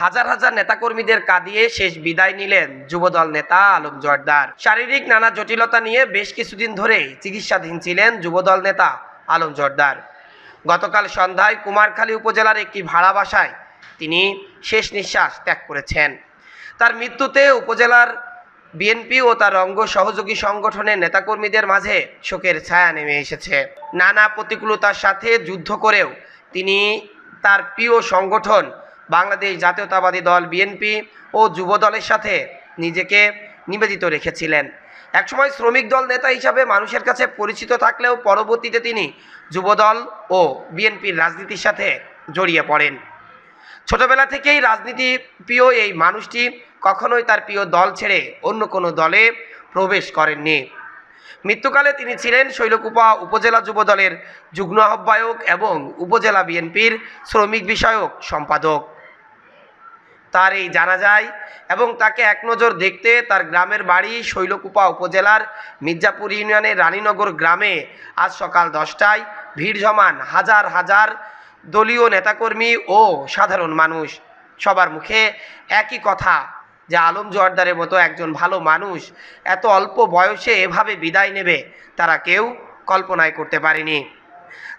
হাজার হাজার নেতাকর্মীদের কাঁদিয়ে শেষ বিদায় নিলেন যুবদল নেতা আলম জর্দার শারীরিক নানা জটিলতা নিয়ে বেশ কিছুদিন ধরেই চিকিৎসাধীন ছিলেন যুবদল নেতা আলম জর্দার গতকাল সন্ধ্যায় কুমারখালী উপজেলার একটি ভাড়া বাসায় তিনি শেষ নিঃশ্বাস ত্যাগ করেছেন। তার মৃত্যুতে উপজেলার বিএনপি ও তার অঙ্গ সহযোগী সংগঠনের নেতাকর্মীদের মাঝে শোকের ছায়া নেমে এসেছে। নানা প্রতিকূলতার সাথে যুদ্ধ করেও তিনি তার প্রিয় সংগঠন বাংলাদেশ জাতীয়তাবাদী দল বিএনপি ও যুব দলের সাথে নিজেকে নিবেদিত রেখেছিলেন। একসময় শ্রমিক দল নেতা হিসাবে মানুষের কাছে পরিচিত থাকলেও পরবর্তীতে তিনি যুবদল ও বিএনপির রাজনীতির সাথে জড়িয়ে পড়েন। ছোটবেলা থেকেই রাজনীতি প্রিয় এই মানুষটি কখনোই তার প্রিয় দল ছেড়ে অন্য কোনো দলে প্রবেশ করেননি। মৃত্যুকালে তিনি ছিলেন শৈলকুপা উপজেলা যুব দলের যুগ্ম আহ্বায়ক এবং উপজেলা বিএনপির শ্রমিক বিষয়ক সম্পাদক। তার এই জানা যায় এবং তাকে এক নজর দেখতে তার গ্রামের বাড়ি শৈলকুপা উপজেলার মির্জাপুর ইউনিয়নের রানীনগর গ্রামে আজ সকাল দশটায় ভিড় জমান হাজার হাজার দলীয় নেতাকর্মী ও সাধারণ মানুষ। সবার মুখে একই কথা যে আলম জোয়ারদারের মতো একজন ভালো মানুষ এত অল্প বয়সে এভাবে বিদায় নেবে তারা কেউ কল্পনায় করতে পারেনি।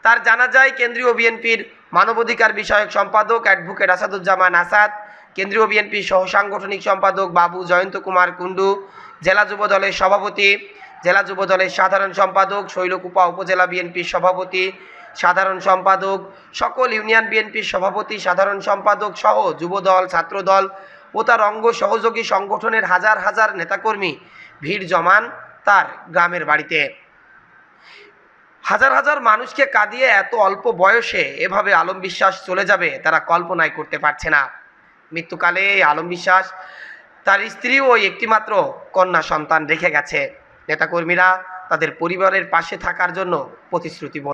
তার জানা যায়, কেন্দ্রীয় বিএনপির মানবাধিকার বিষয়ক সম্পাদক অ্যাডভোকেট আসাদুজ্জামান আসাদ, কেন্দ্রীয় বিএনপির সহ সাংগঠনিক সম্পাদক বাবু জয়ন্ত কুমার কুণ্ডু, জেলা যুব দলের সভাপতি, জেলা যুব দলের সাধারণ সম্পাদক শৈলকুপা উপজেলা বিএনপির সভাপতি, সাধারণ সম্পাদক সকল ইউনিয়ন বিএনপির সভাপতি, সাধারণ সম্পাদক সহ যুবদল ছাত্রদল ও তার অঙ্গ সহযোগী সংগঠনের হাজার হাজার নেতাকর্মী ভিড় জমান তার গ্রামের বাড়িতে। হাজার হাজার মানুষকে কাঁদিয়ে এত অল্প বয়সে এভাবে আলম বিশ্বাস চলে যাবে, তারা কল্পনাই করতে পারছে না। মৃত্যুকালে আলম বিশ্বাস তার স্ত্রী ও একটিমাত্র কন্যা সন্তান রেখে গেছে। নেতাকর্মীরা তাদের পরিবারের পাশে থাকার জন্য প্রতিশ্রুতি